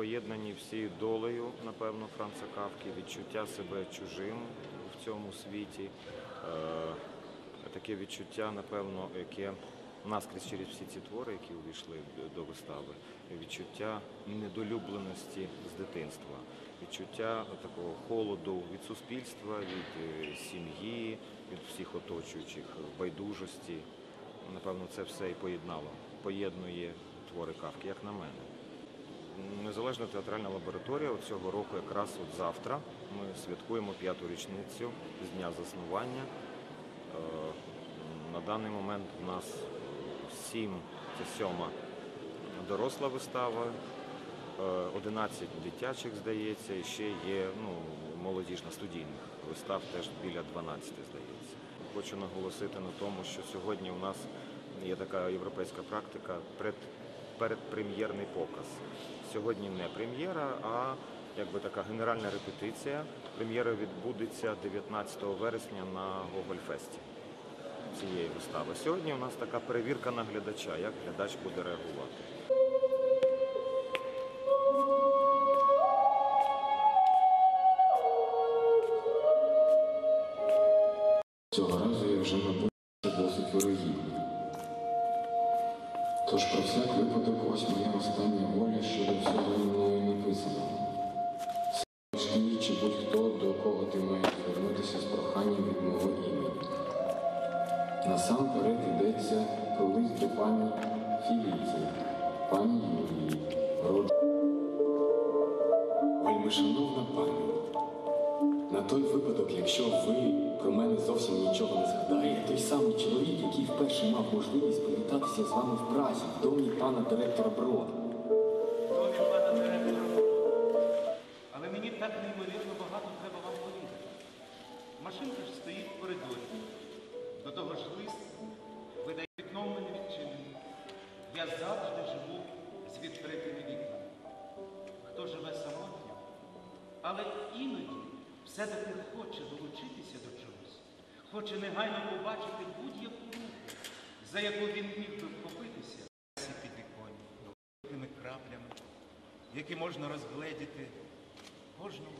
поєднані всі долею, напевно, Франца Кавки, відчуття себе чужим в цьому світі. Е, Таке відчуття, напевно, яке наскрізь через всі ці твори, які увійшли до вистави, відчуття недолюбленості з дитинства, відчуття такого холоду від суспільства, від е, сім'ї, від всіх оточуючих, байдужості. Напевно, це все і поєднало, поєднує твори Кавки, як на мене. Незалежна театральна лабораторія цього року, якраз от завтра, ми святкуємо п'яту річницю з дня заснування. Е, На даний момент в нас сім, це сьома доросла вистава, е, 11 дитячих, здається, і ще є ну, молодіжно-студійних вистав теж біля 12, здається. Хочу наголосити на тому, що сьогодні у нас є така європейська практика пред, передпрем'єрний показ. Сьогодні не прем'єра, а якби така генеральна репетиція. Прем'єра відбудеться 19 вересня на Гогольфесті цієї вистави. Сьогодні у нас така перевірка на глядача, як глядач буде реагувати. Цього разу я вже, мабуть, Тож про всяк випадок ось моя остання воля щодо всього мною написаного. Шкій чи будь-хто, до кого ти маєш звернутися з проханням від мого імені. Насамперед йдеться про лист до пані Філіці, пані Юлії, род... Вельмишановна пані, на той випадок, якщо ви про мене вперше мав можливість привітатися з вами в Празі, в домі пана директора Брода. домі пана директора. Але мені так неймовірно багато треба вам повідати. Машинка ж стоїть в коридорі. До того ж лист видає вікном мене відчинений. Я завжди живу з відкритими вікнами. Хто живе самотньо, але іноді все-таки хоче долучитися до чогось, хоче негайно побачити будь-яку за яку він міг би вхопитися. Ці підвіконні тими краплями, які можна розгледіти кожному.